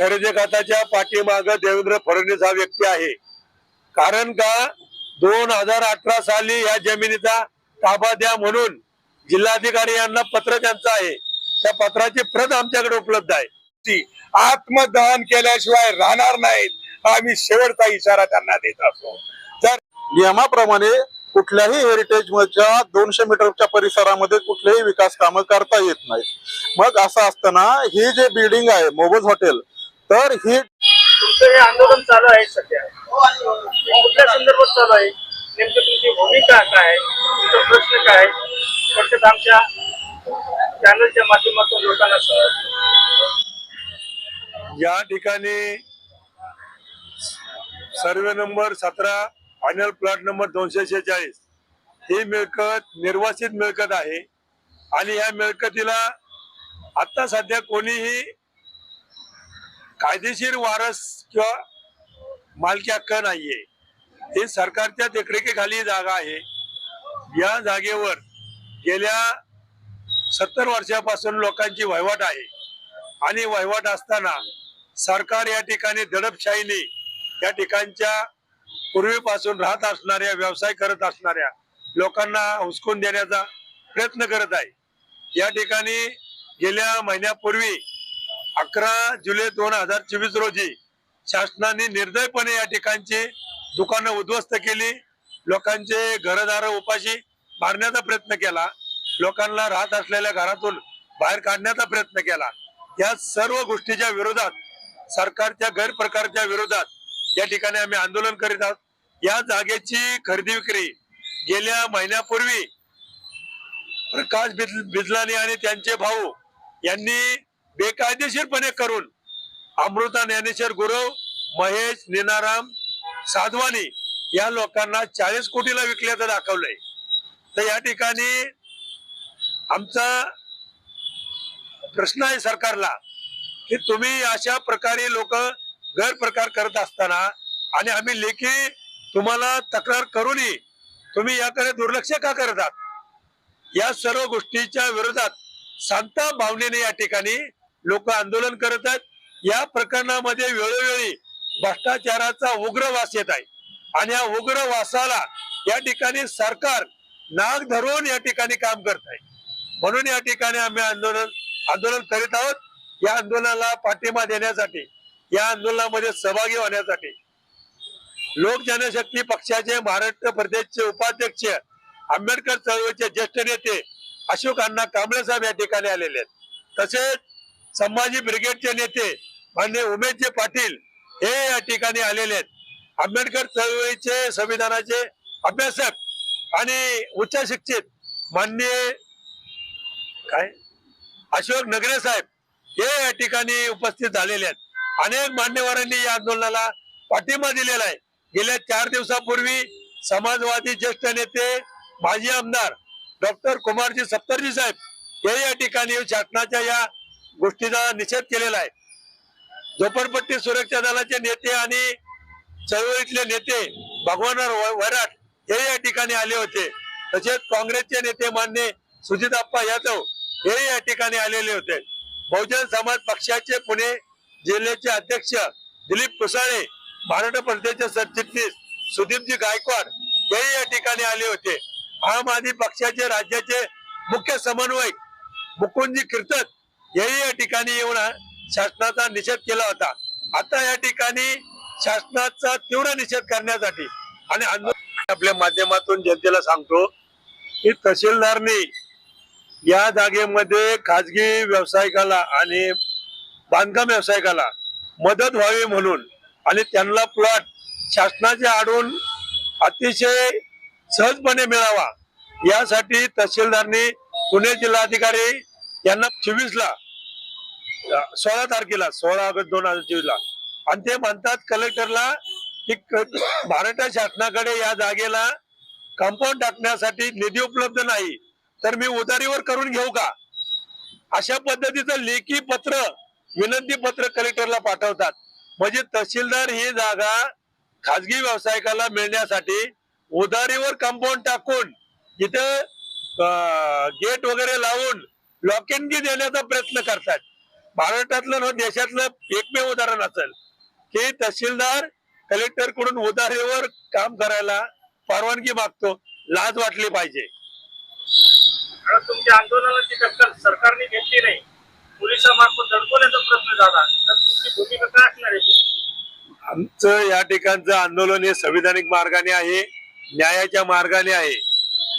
खरेदी खात्याच्या पाठीमाग देवेंद्र फडणवीस हा व्यक्ती आहे. कारण का? दोन हजार अठरा साली या जमिनीचा ताबा द्या म्हणून जिल्हाधिकारी यांना पत्र त्यांचं आहे. त्या पत्राची प्रत आमच्याकडे उपलब्ध आहे. ती आत्मदहन केल्याशिवाय राहणार नाहीत. आम्ही शेवटचा इशारा त्यांना देत असतो. तर नियमाप्रमाणे कुठल्याही हेरिटेज हेरिटेजच्या दोनशे मीटरच्या परिसरामध्ये कुठलेही विकास कामं करता येत नाहीत. मग असं असताना ही जे बिल्डिंग आहे मोबज हॉटेल तर ही तुमचं हे आंदोलन चालू आहे सध्या. कुठल्या संदर्भात चालू आहे? नेमकी तुमची भूमिका काय तुमचा प्रश्न काय थोडक्यात आमच्या चॅनलच्या माध्यमातून लोकांना समज या ठिकाणी सर्वे नंबर सतरा फायनल प्लॉट नंबर दोनशे शेहेचाळीस ही मिळकत निर्वासित मिळकत आहे. आणि या मिळकतीला आता सध्या कोणीही कायदेशीर वारस किंवा मालकी हक्क नाहीये. ही सरकारच्या देखरेखीखाली जागा आहे. या जागेवर गेल्या सत्तर वर्षापासून लोकांची वहिवाट आहे. आणि वहिवाट असताना सरकार या ठिकाणी दडपशाहीने या ठिकाणच्या पूर्वीपासून राहत असणाऱ्या व्यवसाय करत असणाऱ्या लोकांना हुसकून देण्याचा प्रयत्न करत आहे. या ठिकाणी गेल्या महिन्यापूर्वी अकरा जुलै दोन हजार चोवीस रोजी शासनाने निर्दयपणे या ठिकाणची दुकानं उद्ध्वस्त केली. लोकांचे घरदार उपाशी मारण्याचा प्रयत्न केला. लोकांना राहत असलेल्या घरातून बाहेर काढण्याचा प्रयत्न केला. या सर्व गोष्टीच्या विरोधात सरकारच्या गैरप्रकारच्या विरोधात या ठिकाणी आम्ही आंदोलन करीत आहोत. या जागेची खरेदी विक्री गेल्या महिन्यापूर्वी प्रकाश बिजलानी आणि त्यांचे भाऊ यांनी बेकायदेशीरपणे करून अमृता ज्ञानेश्वर गुरव महेश निनाराम साधवानी या लोकांना चाळीस कोटीला विकल्याचं दाखवलंय. तर या ठिकाणी आमचा प्रश्न आहे सरकारला की तुम्ही अशा प्रकारे लोक गैरप्रकार करत असताना आणि आम्ही लेखी तुम्हाला तक्रार करूनही तुम्ही याकडे दुर्लक्ष का करतात या सर्व गोष्टीच्या विरोधात शांता भावनेने या ठिकाणी लोक आंदोलन करत आहेत. या प्रकरणामध्ये वेळोवेळी भ्रष्टाचाराचा उग्र वास येत आहे. आणि या उग्र वासाला या ठिकाणी सरकार नाग धरून या ठिकाणी काम करत आहे. म्हणून या ठिकाणी आम्ही आंदोलन आंदोलन करीत आहोत. या आंदोलनाला पाठिंबा देण्यासाठी या आंदोलनामध्ये सहभागी होण्यासाठी लोक जनशक्ती पक्षाचे महाराष्ट्र प्रदेशचे उपाध्यक्ष आंबेडकर चळवळीचे ज्येष्ठ नेते अशोक अण्णा कांबळे साहेब या ठिकाणी आलेले आहेत. तसेच संभाजी ब्रिगेडचे नेते मान्य उमेशजी पाटील हे या ठिकाणी आलेले आहेत. आंबेडकर चळवळीचे संविधानाचे अभ्यासक आणि उच्च शिक्षित मान्य काय? अशोक नगरे साहेब हे या ठिकाणी उपस्थित झालेले आहेत. अनेक मान्यवरांनी या आंदोलनाला पाठिंबा दिलेला आहे. गेल्या चार दिवसापूर्वी समाजवादी ज्येष्ठ नेते माजी आमदार डॉक्टर कुमारजी सत्तरजी साहेब हे या ठिकाणी शासनाच्या या गोष्टीचा निषेध केलेला आहे. झोपडपट्टी सुरक्षा दलाचे नेते आणि चळवळीतले नेते भगवानराव वराट हे या ठिकाणी आले होते. तसेच काँग्रेसचे नेते मान्य सुजितप्पा यादव हे या ठिकाणी आलेले होते. बहुजन समाज पक्षाचे पुणे जिल्ह्याचे अध्यक्ष दिलीप कुसाळे महाराष्ट्र प्रदेशचे सरचिटणीस सुदीपजी गायकवाड हे या ठिकाणी आले होते. आम आदमी पक्षाचे राज्याचे मुख्य समन्वयक मुकुंदजी कीर्तक हेही या ठिकाणी येऊन शासनाचा निषेध केला होता. आता या ठिकाणी शासनाचा तीव्र निषेध करण्यासाठी आणि आंदोलन आपल्या माध्यमातून जनतेला सांगतो की तहसीलदारनी या जागेमध्ये खाजगी व्यावसायिकाला आणि बांधकाम व्यावसायिकाला मदत व्हावी म्हणून आणि त्यांना प्लॉट शासनाच्या आडून अतिशय सहजपणे मिळावा यासाठी तहसीलदारनी पुणे जिल्हाधिकारी यांना चोवीस ला सोळा तारखेला सोळा ऑगस्ट दोन हजार चोवीस ला आणि ते म्हणतात कलेक्टरला की महाराष्ट्र शासनाकडे या जागेला कंपाऊंड टाकण्यासाठी निधी उपलब्ध नाही तर मी उधारीवर करून घेऊ का? अशा पद्धतीचं लेखी पत्र विनंती पत्र कलेक्टरला पाठवतात. म्हणजे तहसीलदार ही जागा खाजगी व्यावसायिकाला मिळण्यासाठी उधारीवर कंपाऊंड टाकून इथं गेट वगैरे लावून लॉक इन की देण्याचा प्रयत्न करतात. महाराष्ट्रातलं न देशातलं एकमेव उदाहरण असेल की तहसीलदार कलेक्टरकडून उधारीवर काम करायला परवानगी मागतो लाज वाटली पाहिजे. तुमच्या आंदोलनाची दखल सरकारने घेतली नाही. पोलिसांमार्फत प्रयत्न झाला. तर तुमची भूमिका काय असणार आहे? आमचं या ठिकाणचं आंदोलन हे संविधानिक मार्गाने आहे न्यायाच्या मार्गाने आहे.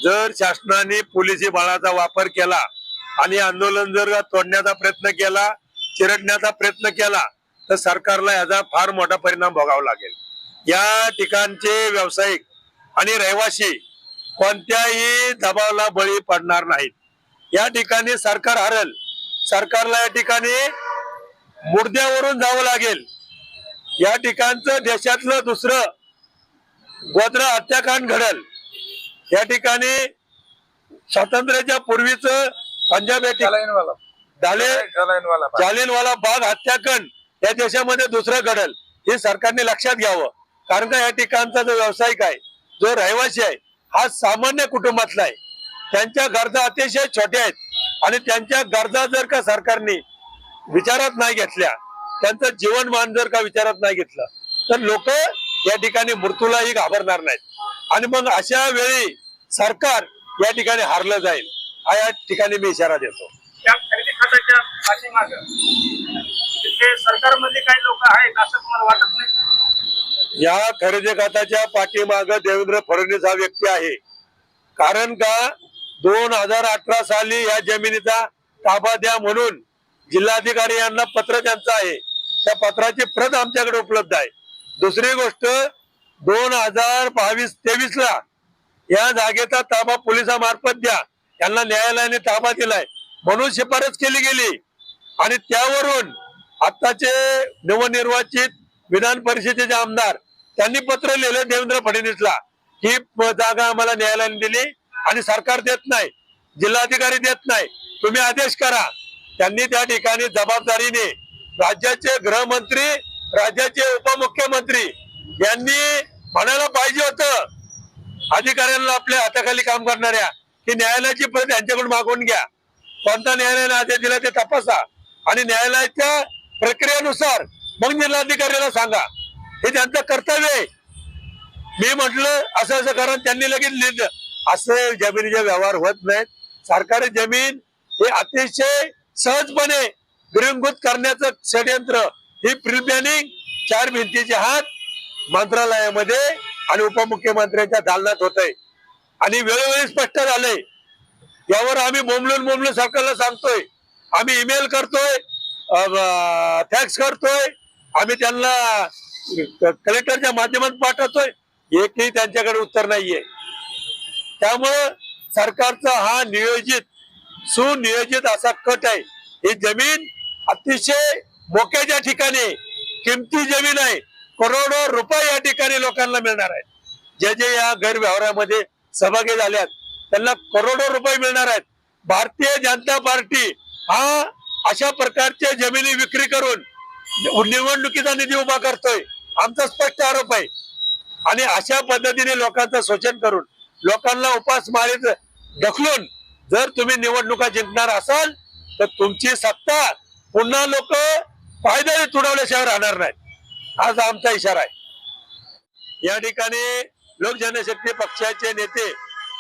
जर शासनाने पोलिसी बळाचा वापर केला आणि आंदोलन जर तोडण्याचा प्रयत्न केला चिरडण्याचा प्रयत्न केला तर सरकारला याचा फार मोठा परिणाम भोगावा लागेल. या ठिकाणचे व्यावसायिक आणि रहिवासी कोणत्याही दबावाला बळी पडणार नाहीत. या ठिकाणी सरकार हरल सरकारला या ठिकाणी मुर्द्यावरून जावं लागेल. या ठिकाणचं देशातलं दुसरं गोत्र हत्याकांड घडल. या ठिकाणी स्वातंत्र्याच्या पूर्वीच पंजाब या ठिकाणी जालियनवाला बाग हत्याकांड. या देशामध्ये दुसरं घडल. हे सरकारने लक्षात घ्यावं. कारण का या ठिकाणचा जो व्यावसायिक आहे जो रहिवासी आहे हा सामान्य कुटुंबातला आहे. त्यांच्या गरजा अतिशय छोट्या आहेत. आणि त्यांच्या गरजा जर का सरकारने विचारात नाही घेतल्या त्यांचं जीवनमान जर का विचारात नाही घेतलं तर लोक या ठिकाणी मृत्यूलाही घाबरणार नाहीत. आणि मग अशा वेळी सरकार या ठिकाणी हारलं जाईल हा या ठिकाणी मी इशारा देतो. त्या पाठीमाग. तिथे सरकारमध्ये काही लोक आहेत असं तुम्हाला वाटत नाही? या खरेदी खात्याच्या पाठीमाग देवेंद्र फडणवीस हा व्यक्ती आहे. कारण का? दोन हजार अठरा साली या जमिनीचा ताबा द्या म्हणून जिल्हाधिकारी यांना पत्र त्यांचं आहे. त्या पत्राची प्रत आमच्याकडे उपलब्ध आहे. दुसरी गोष्ट दोन हजार बावीस तेवीस ला या जागेचा ताबा पोलिसामार्फत द्या. यांना न्यायालयाने ताबा दिलाय. म्हणून शिफारस केली गेली. आणि त्यावरून आताचे नवनिर्वाचित विधान परिषदेचे आमदार त्यांनी पत्र लिहिलं देवेंद्र फडणवीसला ही जागा आम्हाला न्यायालयाने दिली आणि सरकार देत नाही जिल्हाधिकारी देत नाही तुम्ही आदेश करा. त्यांनी त्या ठिकाणी जबाबदारीने राज्याचे गृहमंत्री राज्याचे उपमुख्यमंत्री यांनी म्हणायला पाहिजे होतं अधिकाऱ्यांना आपल्या हाताखाली काम करणाऱ्या की न्यायालयाची प्रत यांच्याकडून मागवून घ्या. कोणता न्यायालयाने आदेश दिला ते तपासा. आणि न्यायालयाच्या प्रक्रियेनुसार मग जिल्हाधिकाऱ्याला सांगा. हे त्यांचं कर्तव्य आहे. मी म्हटलं असं असं कारण त्यांनी लगेच लिहिलं. असं जमिनीचे व्यवहार होत नाहीत. सरकारी जमीन हे अतिशय सहजपणे गिरंगूत करण्याचं षडयंत्र. ही प्रिप्लॅनिंग चार भिंतीचे हात मंत्रालयामध्ये आणि उपमुख्यमंत्र्यांच्या दालनात होत आहे आणि वेळोवेळी स्पष्ट झालंय. यावर आम्ही बोंबलून बोंबलून सरकारला सांगतोय. आम्ही ईमेल करतोय फॅक्स करतोय आम्ही त्यांना कलेक्टरच्या माध्यमात पाठवतोय. एकही त्यांच्याकडे उत्तर नाहीये. त्यामुळं सरकारचा हा नियोजित सुनियोजित असा कट आहे. ही जमीन अतिशय मोक्याच्या ठिकाणी किमती जमीन आहे. करोडो रुपये या ठिकाणी लोकांना मिळणार आहे. जे जे या गैरव्यवहारामध्ये सहभागी झाल्यात त्यांना करोडो रुपये मिळणार आहेत. भारतीय जनता पार्टी हा अशा प्रकारच्या जमिनी विक्री करून निवडणुकीचा निधी उभा करतोय. आमचा स्पष्ट आरोप आहे. आणि अशा पद्धतीने लोकांचं शोषण करून लोकांना उपासमारीत ढकलून जर तुम्ही निवडणुका जिंकणार असाल तर तुमची सत्ता पुन्हा लोक पायदळी तुडवल्याशिवाय राहणार नाहीत. आज आमचा इशारा आहे. या ठिकाणी लोक जनशक्ती पक्षाचे नेते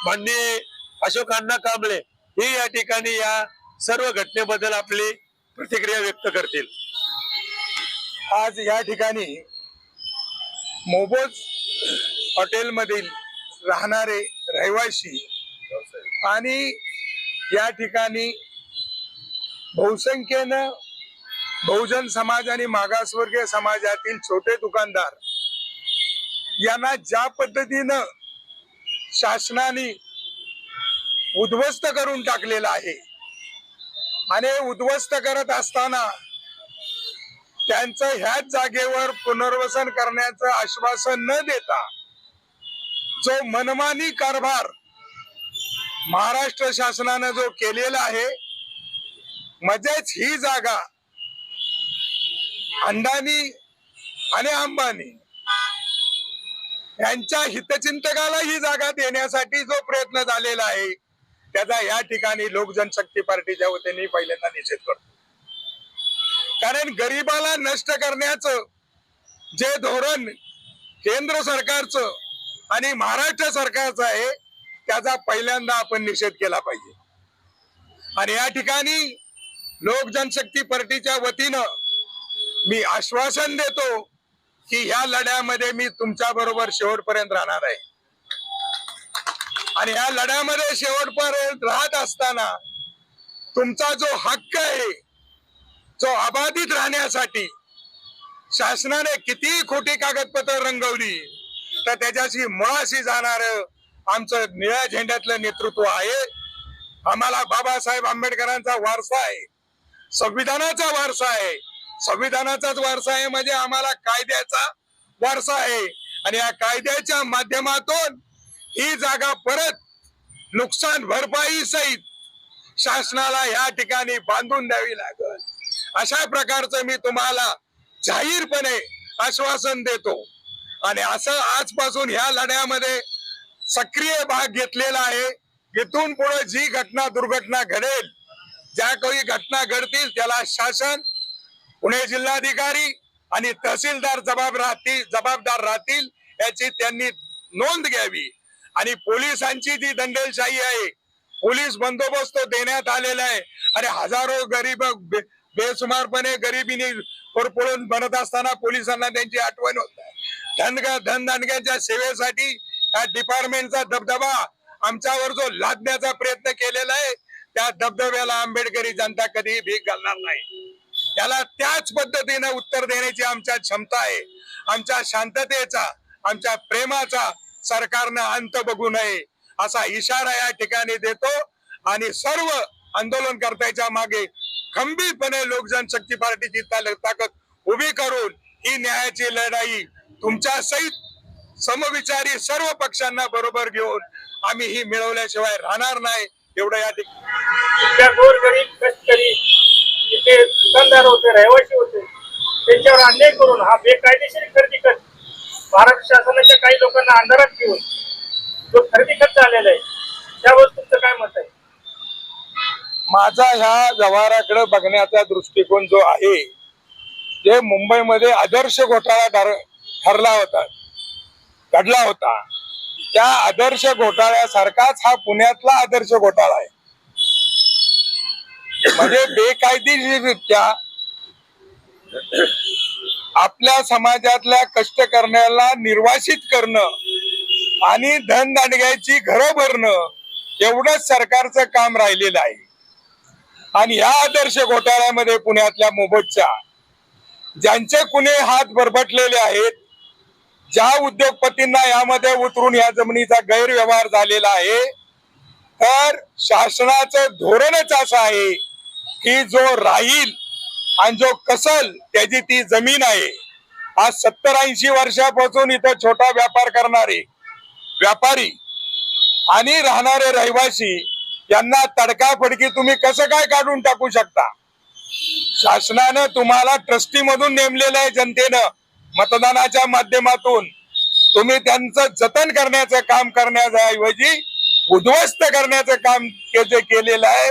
माननीय अशोकांना कांबळे हे या ठिकाणी या सर्व घटनेबद्दल आपली प्रतिक्रिया व्यक्त करतील. आज या ठिकाणी मोबोज हॉटेलमधील राहणारे रहिवासी आणि या ठिकाणी बहुसंख्येनं बहुजन समाज आणि मागासवर्गीय समाजातील छोटे दुकानदार यांना ज्या पद्धतीनं शासनाने उद्ध्वस्त करून टाकलेलं आहे. आणि उद्ध्वस्त करत असताना त्यांचं ह्याच जागेवर पुनर्वसन करण्याचं आश्वासन न देता जो मनमानी कारभार महाराष्ट्र शासनानं जो केलेला आहे म्हणजेच ही जागा अंडानी आणि अंबानी यांच्या हितचिंतकाला ही जागा देण्यासाठी जो प्रयत्न झालेला आहे त्याचा या ठिकाणी लोक जनशक्ती पार्टीच्या वतीने पहिल्यांदा निषेध करतो. कारण गरिबाला नष्ट करण्याचं जे धोरण केंद्र सरकारचं आणि महाराष्ट्र सरकारचं आहे त्याचा पहिल्यांदा आपण निषेध केला पाहिजे. आणि या ठिकाणी लोक जनशक्ती पार्टीच्या वतीनं मी आश्वासन देतो की ह्या लढ्यामध्ये मी तुमच्या बरोबर शेवटपर्यंत राहणार आहे. आणि ह्या लढ्यामध्ये शेवटपर्यंत राहत असताना तुमचा जो हक्क आहे जो अबाधित राहण्यासाठी शासनाने किती खोटी कागदपत्र रंगवली तर त्याच्याशी मुळाशी जाणार आमचं निळ्या झेंड्यातलं नेतृत्व आहे. आम्हाला बाबासाहेब आंबेडकरांचा वारसा आहे संविधानाचा वारसा आहे. संविधानाचाच वारसा आहे म्हणजे आम्हाला कायद्याचा वारसा आहे. आणि या कायद्याच्या माध्यमातून ही जागा परत नुकसान भरपाई सहित शासनाला या ठिकाणी बांधून द्यावी लागल. अशा प्रकारचं मी तुम्हाला जाहीरपणे आश्वासन देतो. आणि असं आजपासून ह्या लढ्यामध्ये सक्रिय भाग घेतलेला आहे. इथून पुढे जी घटना दुर्घटना घडेल ज्या काही घटना घडतील त्याला शासन पुणे जिल्हाधिकारी आणि तहसीलदार जबाब राहतील जबाबदार राहतील याची त्यांनी नोंद घ्यावी. आणि पोलिसांची जी दंडेलशाही आहे पोलीस बंदोबस्त देण्यात आलेला आहे. आणि हजारो गरीब बे- बेसुमारपणे गरिबीने पळून बनत असताना पोलिसांना त्यांची आठवण होत आहे. धनगा धनदानग्यांच्या सेवेसाठी या डिपार्टमेंटचा दबदबा आमच्यावर जो लादण्याचा प्रयत्न केलेला आहे त्या दबदब्याला आंबेडकरी जनता कधीही भीक घालणार नाही. याला त्याच पद्धतीने उत्तर देण्याची आमच्या क्षमता आहे. आमच्या शांततेचा आमच्या प्रेमाचा सरकारनं अंत बघू नये असा इशारा या ठिकाणी देतो. आणि सर्व आंदोलनकर्त्याच्या मागे खंबीरपणे लोकजन शक्ती पार्टीची ताल- ताकद उभी करून ही न्यायाची लढाई तुमच्या सहित समविचारी सर्व पक्षांना बरोबर घेऊन आम्ही ही मिळवल्याशिवाय राहणार नाही एवढं या ठिकाणी जे दुकानदार होते रहिवासी होते त्यांच्यावर अन्याय करून हा बेकायदेशीर खरेदी खत भारत शासनाच्या काही लोकांना अंधारात ठेवून जो खरेदी खत झालेला आहे त्यावर तुमचं काय मत आहे? माझा ह्या व्यवहाराकडे बघण्याचा दृष्टिकोन जो आहे ते मुंबईमध्ये आदर्श घोटाळा ठरला होता घडला होता त्या आदर्श घोटाळ्यासारखाच हा पुण्यातला आदर्श घोटाळा आहे. म्हणजे बेकायदेशीररित्या आपल्या समाजातल्या कष्ट करण्याला निर्वासित करणं आणि धनदांडग्याची घरं भरणं एवढंच सरकारचं काम राहिलेलं आहे. आणि या आदर्श घोटाळ्यामध्ये पुण्यातल्या मोबतच्या ज्यांचे कुणे हात बरबटलेले आहेत ज्या उद्योगपतींना यामध्ये उतरून या जमिनीचा गैरव्यवहार झालेला आहे तर शासनाचं धोरणच असं आहे की जो राहील आणि जो कसल त्याची ती जमीन आहे. आज सत्तर ऐंशी वर्षापासून इथं छोटा व्यापार करणारे व्यापारी आणि राहणारे रहिवासी यांना तडकाफडकी तुम्ही कसं काय काढून टाकू शकता? शासनानं तुम्हाला ट्रस्टी मधून नेमलेलं आहे जनतेनं मतदानाच्या माध्यमातून. तुम्ही त्यांचं जतन करण्याचं काम करण्याऐवजी उद्ध्वस्त करण्याचं काम जे केलेलं आहे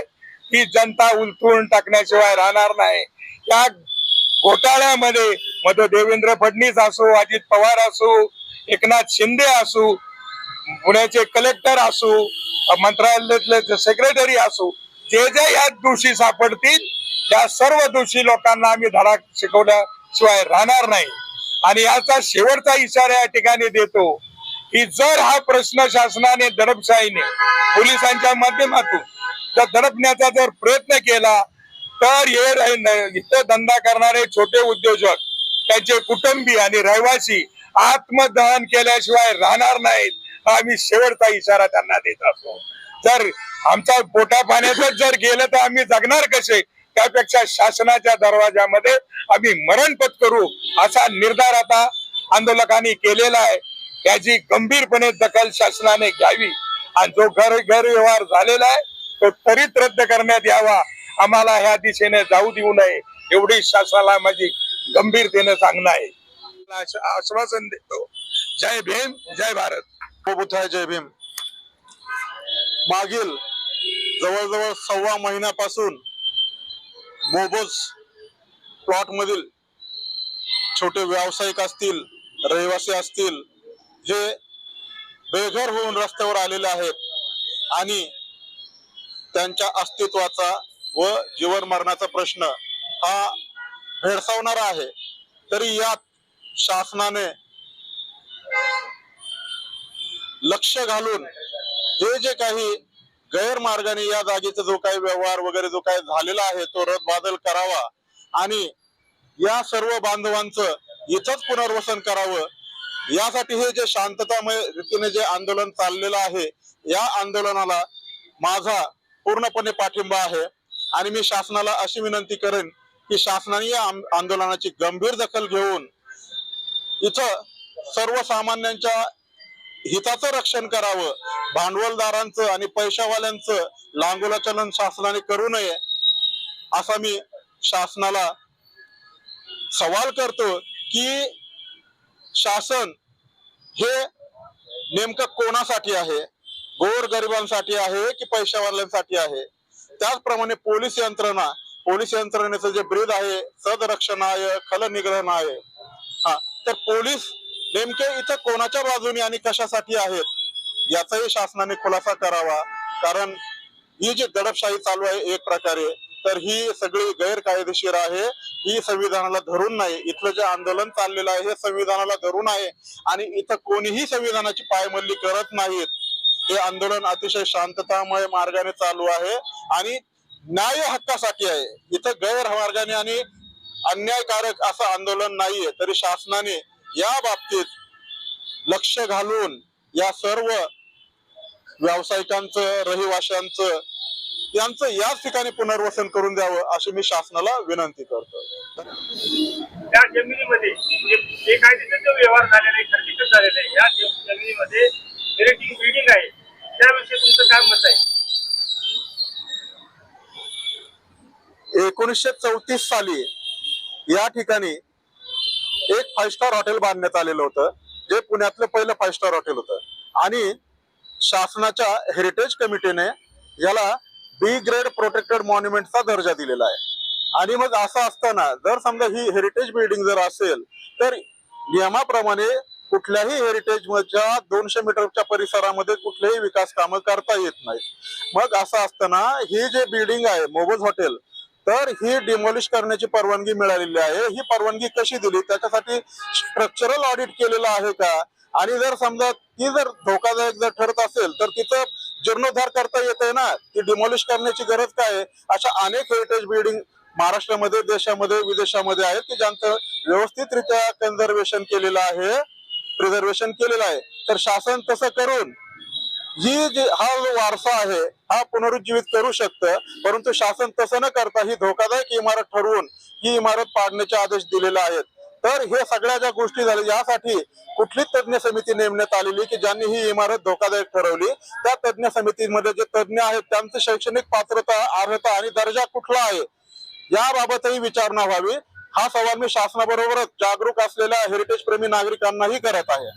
ही जनता उलथून टाकण्याशिवाय राहणार नाही. या घोटाळ्यामध्ये मग देवेंद्र फडणवीस असो अजित पवार असो एकनाथ शिंदे असो पुण्याचे कलेक्टर असो मंत्रालयातले सेक्रेटरी असो जे जे या दोषी सापडतील त्या सर्व दोषी लोकांना आम्ही धडा शिकवल्याशिवाय राहणार नाही. आणि याचा शेवटचा इशारा या ठिकाणी देतो की जर हा प्रश्न शासनाने दडपशाहीने पोलिसांच्या माध्यमातून जर दडपण्याचा जर प्रयत्न केला तर हे इथं धंदा करणारे छोटे उद्योजक त्यांचे कुटुंबी आणि रहिवासी आत्मदहन केल्याशिवाय राहणार नाहीत आम्ही शेवटचा इशारा त्यांना देत असतो. जर आमचा पोटा पाण्यातच जर गेलं तर आम्ही जगणार कसे? त्यापेक्षा शासनाच्या दरवाजामध्ये आम्ही मरण पत्करू असा निर्धार आता आंदोलकांनी केलेला आहे. याची गंभीरपणे दखल शासनाने घ्यावी. आणि जो घर घर व्यवहार झालेला आहे तो त्वरित रद्द करण्यात यावा. आम्हाला ह्या दिशेने जाऊ देऊ नये एवढी शासनाला माझी गंभीरतेने सांगणं आहे. आश्वासन देतो. जय भीम जय भारत. खूप आहे जय भीम. मागील जवळजवळ सव्वा महिन्यापासून मोबोज प्लॉट मधील छोटे व्यावसायिक असतील रहिवासी असतील हे बेघर होऊन रस्त्यावर आलेले आहेत आणि त्यांच्या अस्तित्वाचा व जीवन मरणाचा प्रश्न हा भेडसावणारा आहे. तरी यात शासनाने लक्ष घालून हे जे काही गैरमार्गाने या जागेचा जो काही व्यवहार वगैरे जो काही झालेला आहे तो रदबादल करावा आणि या सर्व बांधवांचं इथंच पुनर्वसन करावं यासाठी हे जे शांततामय रीतीने जे आंदोलन चाललेलं आहे या आंदोलनाला माझा पूर्णपणे पाठिंबा आहे. आणि मी शासनाला अशी विनंती करेन की शासनाने या आंदोलनाची गंभीर दखल घेऊन इथं सर्वसामान्यांच्या हिताचं रक्षण करावं भांडवलदारांचं आणि पैशावाल्यांचं लांगोलाचलन शासनाने करू नये असा मी शासनाला सवाल करतो की शासन हे नेमकं कोणासाठी आहे? गोर गरिबांसाठी आहे की पैशावाल्यांसाठी आहे? त्याचप्रमाणे पोलीस यंत्रणा पोलीस यंत्रणेचं जे ब्रीद आहे सदरक्षणाय खल निग्रहणाय हा तर पोलीस नेमके इथं कोणाच्या बाजूने आणि कशासाठी आहेत? याचाही शासनाने खुलासा करावा. कारण ही जी दडपशाही चालू आहे एक प्रकारे तर ही सगळी गैरकायदेशीर आहे. ही संविधानाला धरून नाही. इथलं जे आंदोलन चाललेलं आहे हे संविधानाला धरून आहे. आणि इथं कोणीही संविधानाची पायमल्ली करत नाहीत. हे आंदोलन अतिशय शांततामय मार्गाने चालू आहे आणि न्याय हक्कासाठी आहे. इथं गैरमार्गाने आणि अन्यायकारक असं आंदोलन नाहीये. तरी शासनाने या बाबतीत लक्ष घालून या सर्व व्यावसायिकांचं रहिवाशांचं यांचं याच ठिकाणी पुनर्वसन करून द्यावं अशी मी शासनाला विनंती करतो त्या जमिनीमध्ये जे बेकायदेशीर व्यवहार झालेले खर्चित झालेले या जमिनीमध्ये बिल्डिंग आहे. त्याविषयी तुमचं काय मत आहे? एकोणीसशे चौतीस साली या ठिकाणी एक फाईव्ह स्टार हॉटेल बांधण्यात आलेलं होतं जे पुण्यातलं पहिलं फाईव्ह स्टार हॉटेल होतं. आणि शासनाच्या हेरिटेज कमिटीने याला बी ग्रेड प्रोटेक्टेड मॉन्युमेंटचा दर्जा दिलेला आहे. आणि मग असं असताना जर समजा ही हेरिटेज बिल्डिंग जर असेल तर नियमाप्रमाणे कुठल्याही हेरिटेज मधच्या दोनशे मीटरच्या परिसरामध्ये कुठलेही विकास कामं करता येत नाहीत. मग असं असताना ही जे बिल्डिंग आहे मोबोज हॉटेल तर ही डिमॉलिश करण्याची परवानगी मिळालेली आहे. ही परवानगी कशी दिली? त्याच्यासाठी स्ट्रक्चरल ऑडिट केलेलं आहे का? आणि जर समजा ती जर धोकादायक जर ठरत असेल तर तिचं जीर्णोद्धार करता येते ना? ती डिमॉलिश करण्याची गरज काय आहे? अशा अनेक हेरिटेज बिल्डिंग महाराष्ट्रामध्ये देशामध्ये विदेशामध्ये आहेत की ज्यांचं व्यवस्थितरित्या कन्झर्वेशन केलेलं आहे. प्रिझर्वेशन केलेलं आहे. तर शासन तसं करून ही जी हा जो वारसा आहे हा पुनरुज्जीवित करू शकतं परंतु शासन तसं न करता ही धोकादायक इमारत ठरवून ही इमारत पाडण्याचे आदेश दिलेले आहेत. तर हे सगळ्या ज्या गोष्टी झाल्या यासाठी कुठली तज्ञ समिती नेमण्यात आलेली की ज्यांनी ही इमारत धोकादायक ठरवली. त्या तज्ञ समितीमध्ये जे तज्ञ आहेत त्यांचं शैक्षणिक पात्रता अर्हता आणि दर्जा कुठला आहे याबाबतही विचारणा व्हावी. हा सवाल मी शासनाबरोबरच जागरूक असलेल्या हेरिटेज प्रेमी नागरिकांनाही करत आहे.